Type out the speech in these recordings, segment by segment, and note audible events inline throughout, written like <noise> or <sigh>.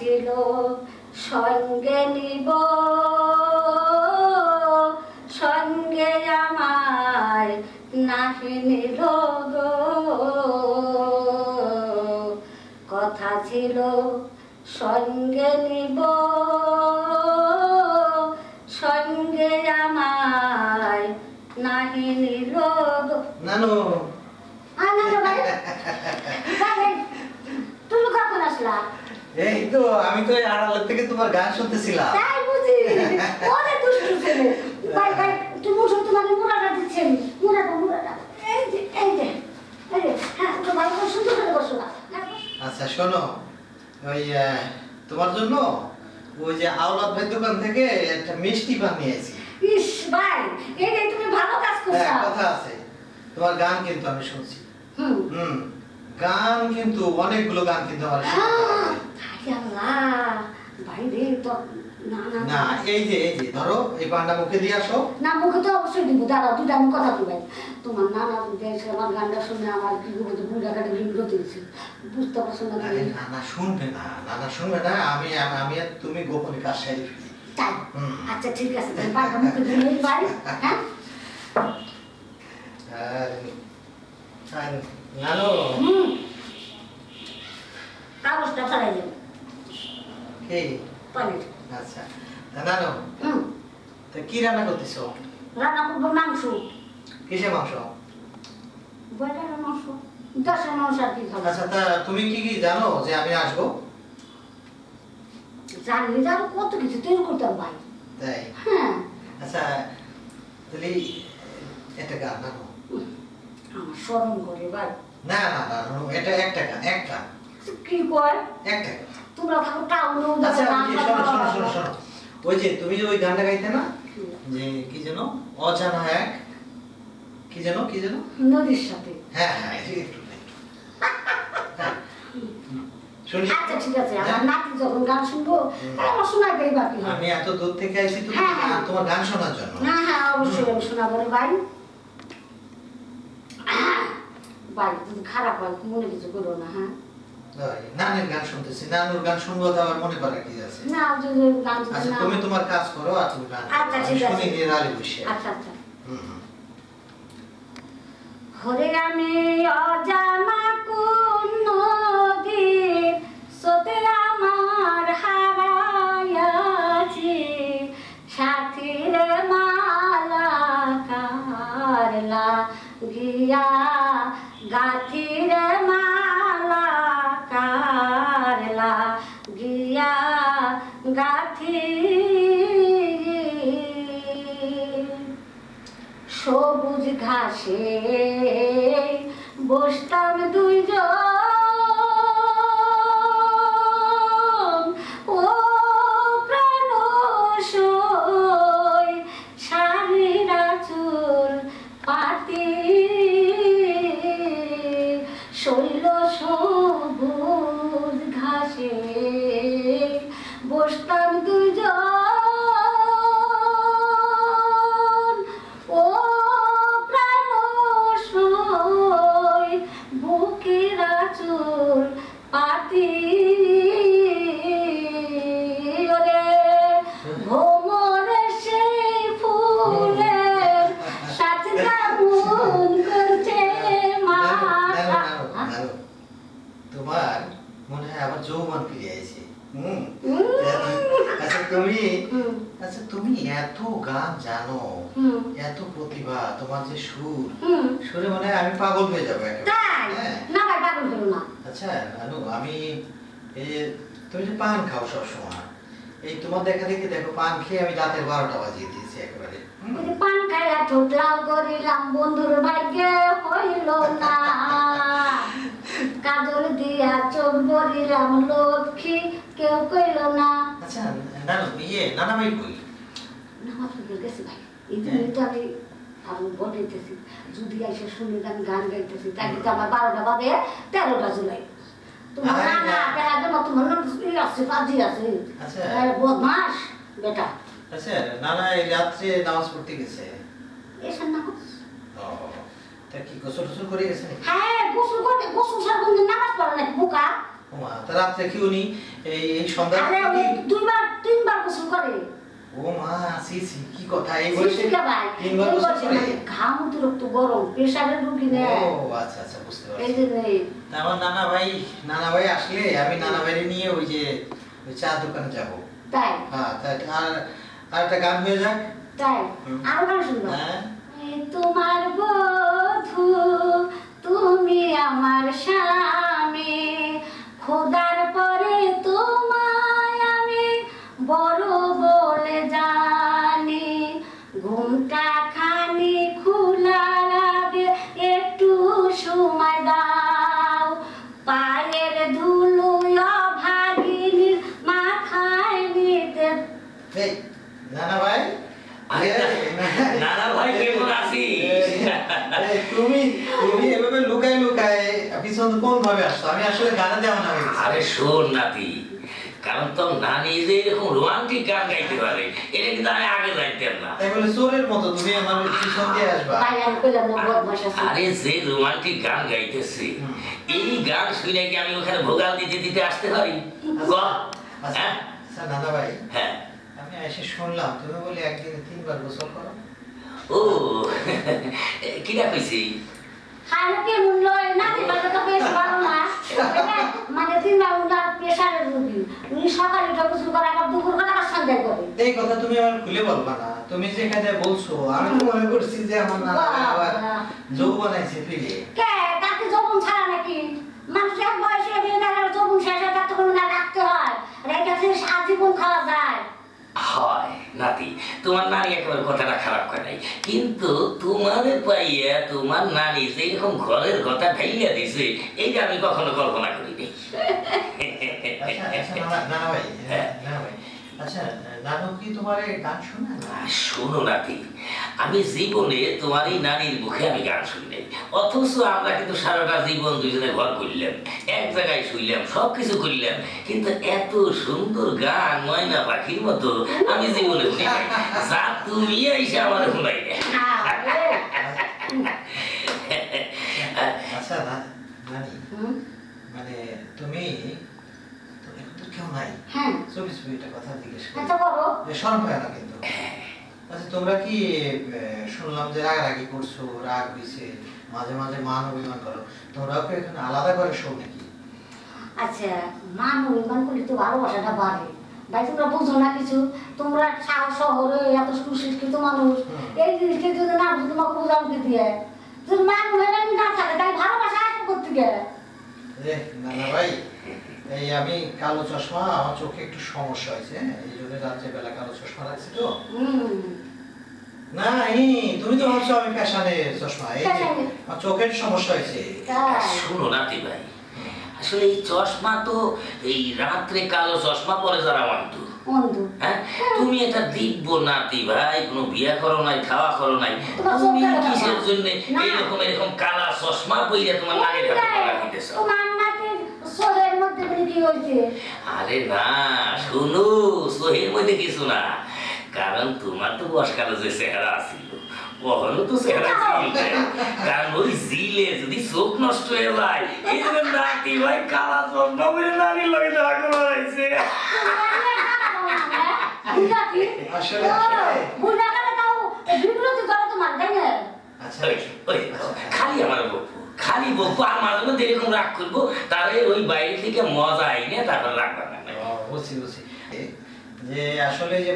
ছিল সঙ্গে নিব। সঙ্গে আমার নাহি নিল কথা ছিল সঙ্গে নিব। সঙ্গে আমায় নাহি নিল <laughs> তুমি কখন আসলা? এই তো আমি তো এই আড়ালের থেকে তোমার গান শুনতেছিলাম। তাই বুঝি? ওরে দুষ্টু ছেলে। ভাই ভাই তুমি উঠো তোমার মুড়াটা দিচ্ছেন। মুড়াটা মুড়াটা। এই যে এই যে এই যে হ্যাঁ তো সুন্দর করে বসো। আচ্ছা শোনো ওই তোমার জন্য ওই যে আওলাদ ভাই দোকান থেকে একটা মিষ্টি বানিয়েছি। ইস ভাই এই তুমি ভালো কাজ করছ। হ্যাঁ কথা আছে। তোমার গান কিন্তু আমি শুনছি। হুম। হুম। গান কিন্তু অনেকগুলো গান কিন্তু আমার না এই যে এই যে ধরো এই পান্ডা মুখে দিয়ে আসো। না মুখে তো অবশ্যই দিব। দাঁড়াও দুটো আমি কথা দিই তোমার নানা আমার গানটা শুনে আমার কি বলতে বুড়া কাটে বিগ্রত হয়েছে বুঝতে পারছ না? নানা শুনবে না নানা শুনবে না আমি আমি আর তুমি গোপনে কাজ সারি তাই? আচ্ছা ঠিক আছে তুমি পাকা মুখে দিয়ে ভাই হ্যাঁ? আর নানু হুম। কাগজটা ফেলাই দেবো। কি? পানির আচ্ছা। নানু হুম। তা কি রান্না করতেছো? রান্না করব মাংস। কিসে মাংস? বয়লারের মাংস। দশের মাংস আর কি খাব। আচ্ছা তা তুমি কি কি জানো যে আমি আসব? তো আরও কত কিছু তৈরি করতাম ভাই। তাই? হ্যাঁ। আচ্ছা তাহলে একটা গান আমার স্মরণ করে ভাই। না না না এটা একটা গান একটা কি কয়? একটা গান তোমরা থাকো টাউনেও আচ্ছা শোনো শোনো শোনো শোনো। ওই যে তুমি যে ওই গানটা গাইতে না যে কি যেন অজানা এক কি যেন কি যেন? নদীর সাথে। হ্যাঁ হ্যাঁ একটু হ্যাঁ। শুনি। আচ্ছা ঠিক আছে আমার হ্যাঁ? নাতি যখন গান শুনব আমার শোনাই বাকি আমি এত দূর থেকে আইছি তো হ্যাঁ, হ্যাঁ। তোমার গান শোনার জন্য। হ্যাঁ হ্যাঁ অবশ্যই আমি শোনাবো রে ভাই। ভাই যদি খারাপ হয় মনে কিছু করো না হ্যাঁ? নানের গান শুনতেছি। নানুর গান শুনব তো আবার মনে করার কি আছে? না যদি গান আচ্ছা তুমি তোমার কাজ করো আর তুমি গান আচ্ছা, ঠিক আছে। শুনি নিরালি বসে আচ্ছা আচ্ছা। হরে আমি অজানা কোন নদীর সোতে আমার হারাইয়াছি সাথীর মালা কারলা গিয়া গাথির মালা কারলা গিয়া গাথি সবুজ ঘাসে যে সুর। সুরে মনে হয় আমি পাগল হয়ে যাব তাই? হ্যাঁ। না ভাই পাগল করো না। আচ্ছা নানু আমি এই যে তুমি যে পান খাও সব সময় এই তোমার দেখা দেখি দেখো পান খেয়ে আমি রাতের বারোটা বাজিয়ে দিয়েছি একেবারে। পান খাইয়া ঠোঁটলাও করিলাম বন্ধুর ভাগ্যে হইল না। <laughs> কাজল দিয়া চোখ লক্ষ্মী কেউ কইল না। আচ্ছা ইয়ে নানা ভাই কই নামাজ গেছে ভাই এই তো আমি আমি বলিতেছি যদি এসে শুনি যে আমি গান গাইতেছি তাই কিন্তু আমার বারোটা বাজে তেরোটা জুলাই। তোমার না না না। দেখা যায় তোমার আছে কাজই আছে। আচ্ছা। বদমাস বেটা। আচ্ছা নানা এই রাত্রে নামাজ পড়তে গেছে? এসব নামাজ তা কি গোসল টোসল করে গেছে হ্যাঁ গোসল করতে গোসল নামাজ পড়ে নাকি বোকা? ও মা তা রাত্রে কি উনি এই সন্ধ্যা দুইবার তিনবার গোসল করে। ও মা সি সি কি কথা? এই বয়সে তিন এই বছর বয়সে করে মানে ঘাম অতিরিক্ত গরম প্রেশারের রুগী ও আচ্ছা আচ্ছা বুঝতে এই জন্য আমার নানা ভাই নানা ভাই আসলে আমি নানা ভাইরে নিয়ে ওই যে ওই চা দোকানে যাব। তাই? হ্যাঁ আর আর একটা গান হয়ে যাক। তাই? হুম। আরও গান শুনব? হ্যাঁ। তোমার বধু তুমি তুমি তুমি এভাবে লুকায় লুকায় পিছন কোন ভাবে আসছো? আমি আসলে গানে দেওয়া না আরে শোন নাতি কারণ তোর নানি যে এরকম রোমান্টিক গান গাইতে পারে এটা কিন্তু আমি আগে জানতাম না। তাই বলে চোরের মতো তুমি আমার পিছন দিয়ে আসবা। তাই আমি কইলাম না বদমাস আছে। আরে যে রোমান্টিক গান গাইতেছে এই গান শুনে কি আমি ওখানে ভোগাল দিতে দিতে আসতে পারি? বল। আচ্ছা। হ্যাঁ? আচ্ছা ভাই হ্যাঁ। আমি এসে শুনলাম তুমি বলে একদিনে তিনবার গোসল করো। ও কিরা কইছি খালকে মূল্য না দিবালে বেশ ভালো না মানে তিন প্রেশারের রোগী উনি সকালে উঠে গোসল করে আবার দুপুর করে আবার সন্ধ্যায় করে এই কথা তুমি আমার খুলে বলবা না তুমি যেখানে বলছো আমি তো মনে করছি যে আমার নানা আবার যৌবন আছে ফিরে কে তাকে যৌবন ছাড়া নাকি মানুষ এক বয়সে বিয়ে দেখার যৌবন শেষ হয় তার তো কোনো না রাখতে হয় রেখে শেষ আজীবন খাওয়া যায় হয় নাতি তোমার নারী একেবারে কথাটা খারাপ করে কিন্তু তোমার পাইয়া তোমার নারী যে এরকম ঘরের কথা ঢাইয়া দিছে, এইটা আমি কখনো কল্পনা করিনি হ্যাঁ। আচ্ছা নানু কি তোমার গান শোনা শোনো নাতি। আমি জীবনে তোমার এই নানির মুখে আমি গান শুনি নাই। অথচ আমরা কিন্তু সারাটা জীবন দুজনে ঘর করলাম এক জায়গায় শুইলাম সব কিছু করলাম কিন্তু এত সুন্দর গান ময়না পাখির মতো আমি জীবনে শুনি নাই। যা তুমি এসে আমার শুনাই আচ্ছা মানে তুমি কেউ নাই। হ্যাঁ। চব্বিশ মিনিটটা কথা জিজ্ঞেস করি। আচ্ছা পায় না কিন্তু। আচ্ছা তোমরা কি শুনলাম যে রাগারাগি করছ রাগ হইছে মাঝে মাঝে মান অভিমান করো। তোমরাও কি এখানে আলাদা করে শো নাকি? আচ্ছা মান অভিমান করলে তো ভালোবাসাটা বাড়ে। ভাই তোমরা বুঝো না কিছু? তোমরা শহরে এত সুশিক্ষিত মানুষ। এই জিনিসটা যদি না তোমাকে বুঝাম কি? দিয়ে যদি মান অভিমান না থাকে তাই ভালোবাসা আসবে করতে গেলে এ, নানা ভাই এই আমি কালো চশমা আমার চোখে একটু সমস্যা হয়েছে হ্যাঁ? এই জন্য রাত্রেবেলা কালো চশমা রাখছি তো। না এই তুমি তো ভাবছ আমি ফ্যাশনে চশমা এই আমার চোখের সমস্যা হয়েছে। তাই। নাতি ভাই আসলে এই চশমা তো এই রাত্রে কালো চশমা পরে যারা মানত হ্যাঁ? তুমি এটা দিব্য নাতি ভাই কোনো বিয়া করো নাই খাওয়া করো নাই তুমি কিসের জন্য না। এরকম এরকম কালা চশমা পইরা তোমার হাতে পড়া দিতেছ তোমার নাতির শরীরের মধ্যে বলে কি হয়েছে? আরে না শুনো সোহের মধ্যে কিছু না। কারণ তোমার তো বসকালে যে চেহারা ছিল কখনো তো চেহারা ছিল কারণ ওই জিলে যদি চোখ নষ্ট হয়ে যায় এই জন্য নাতি ভাই কালা চশমা পরে নানির লগে দেখা ওই, ওই, খালি আমার বকবো খালি বকবো আর মাঝে মধ্যে এরকম রাগ করব তাহলে ওই বাইরে থেকে মজা আইনে তারপর না। ও, বুঝছি বুঝছি। যে আসলে যে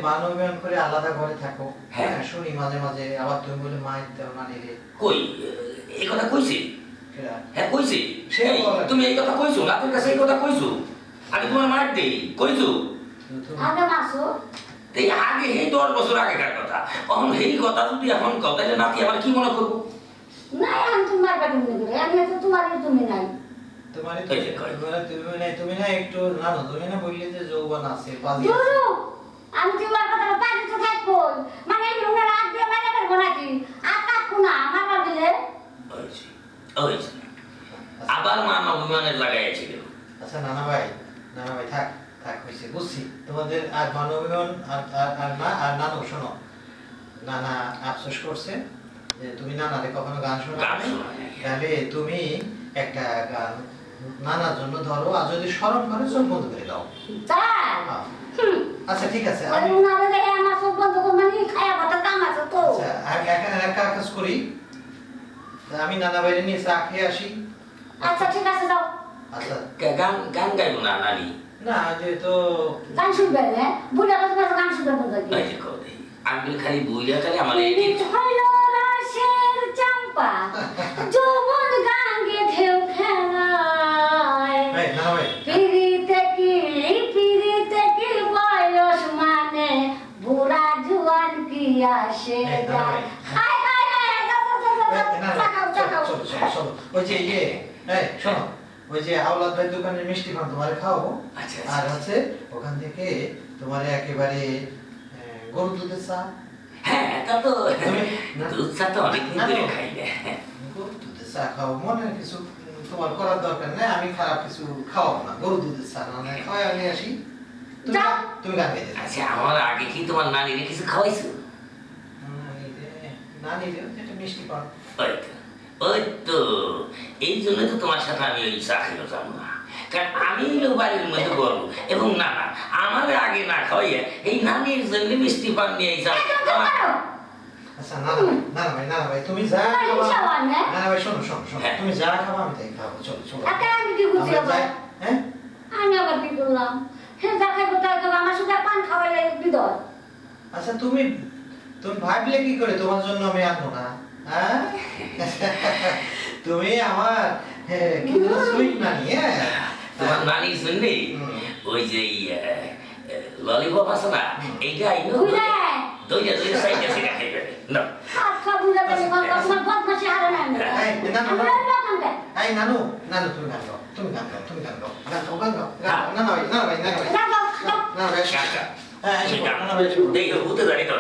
করে আলাদা ঘরে থাকো হ্যাঁ। হ্যাঁ শুনি মাঝে মাঝে আবার তুমি বলে মায়ের দেও না নিলে। কই? এই কথা কইছি? হ্যাঁ কইছি। সে তুমি এই কথা কইছো রাতের কাছে এই কথা কইছো? আগে তোমার মার দেই কইছো? এই আগে এই দশ বছর আগেকার কথা। এখন এই কথা যদি এখন কথা যে নাতি আমার কি মনে করব? তোমারই তো এই যে কয়। তোমার তুমি না তুমি না একটু না না তুমি না বললে যে যৌবন আছে পাজি আমি তোমার কথা পাঠিয়ে থাকব মানে আমি ওনার হাত দিয়ে মেরে ফেলব নাকি? আর কাকু না আমার দিলে? হয়েছে আবার মান জায়গায় এসে গেল। আচ্ছা নানা ভাই নানা ভাই থাক থাক হয়েছে বুঝছি। তোমাদের আর মান অভিমান আর আর- আর না আর নানু শোনো। নানা আফসোস করছে। তুমি নানারে কখনো গান তাহলে তুমি একটা গান নানার জন্য ধরো আর যদি স্মরণ করে চোখ বন্ধ করে দাও। আচ্ছা ঠিক আছে আমি এখানে এক কাজ করি। আমি নানা বাইরে নিয়ে চা খেয়ে আসি। আচ্ছা ঠিক আছে দাও আচ্ছা। গান গান গাইবো না নানি? না যেহেতু গান শুনবে না বুড়া কথা গান শুনবে না আমি খালি বুঝিয়া খালি আমার এই চাম্পা যৌবন গাঙ্গে ঢেউ খেলায় কি কি বয়স মানে? বুড়া জুয়ান কি আসে যায়। ওই যে ইয়ে এই শোনো। ওই যে আওলাদ ভাই দোকানের মিষ্টি পান তোমারে খাওয়াবো আচ্ছা, আর আচ্ছা। হচ্ছে ওখান থেকে তোমার একেবারে গরুর দুধের চা। হ্যাঁ তা তো দুধ চা তো অনেক দিন ধরে খাই। না দুধের চা খাও। মনে কিছু তোমার করার দরকার নেই আমি খারাপ কিছু খাওয়াবো না। গরুর দুধের চা না খাওয়াই নিয়ে আসি। তুমি গান- গাইতে আচ্ছা আমার আগে কি তোমার নানিরে কিছু খাওয়াইছো? নানি রে, নানি রে, যেটা মিষ্টি পান। ওই তো ওই তো। এই জন্য তো তোমার সাথে আমি ওই চা খেতে যাব না। কারণ আমি বাড়ির মধ্যে বড় এবং না না আমার আগে না খাওয়াইয়া এই নানির জন্য মিষ্টি পান নিয়ে চা একদম তো আমার- পারো আচ্ছা নানা ভাই নানা ভাই নানা ভাই তুমি যা না, খাবা না? নানা ভাই শোনো শোনো শোনো হ্যাঁ। তুমি যা খাবা আমি তাই খাব চলো চলো। একা আমি কি বুঝি আমরা আবার? হ্যাঁ? আমি আবার কি করলাম? হ্যাঁ যা খাইবো তাই খাব আমার সাথে পান খাওয়াইলে বিদয় আচ্ছা তুমি তুমি ভাবলে কি করে? তোমার জন্য আমি আনব না হ্যাঁ? <laughs> তুমি আমার হ্যাঁ, কি সুইট নানি হ্যাঁ? তোমার নানির জন্য হুম। ওই যে ললিপপ আছে না এইটা আইনো। দইটা দইটা সাইডে সাইডে খাইবে না খা বুঝা গেল কত তোমার বদমাশি হারে না আমি এই, না, না, না। এই নানু নানু তুমি গান গাও তুমি গান গাও তুমি গান গাও গান গাও গান গাও গান। না না ভাই না ভাই না ভাই যাও। না ভাই কাকা হ্যাঁ এসো না না ভাই ভূতে তো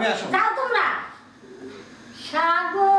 না আসো। যাও তোমরা। সাগর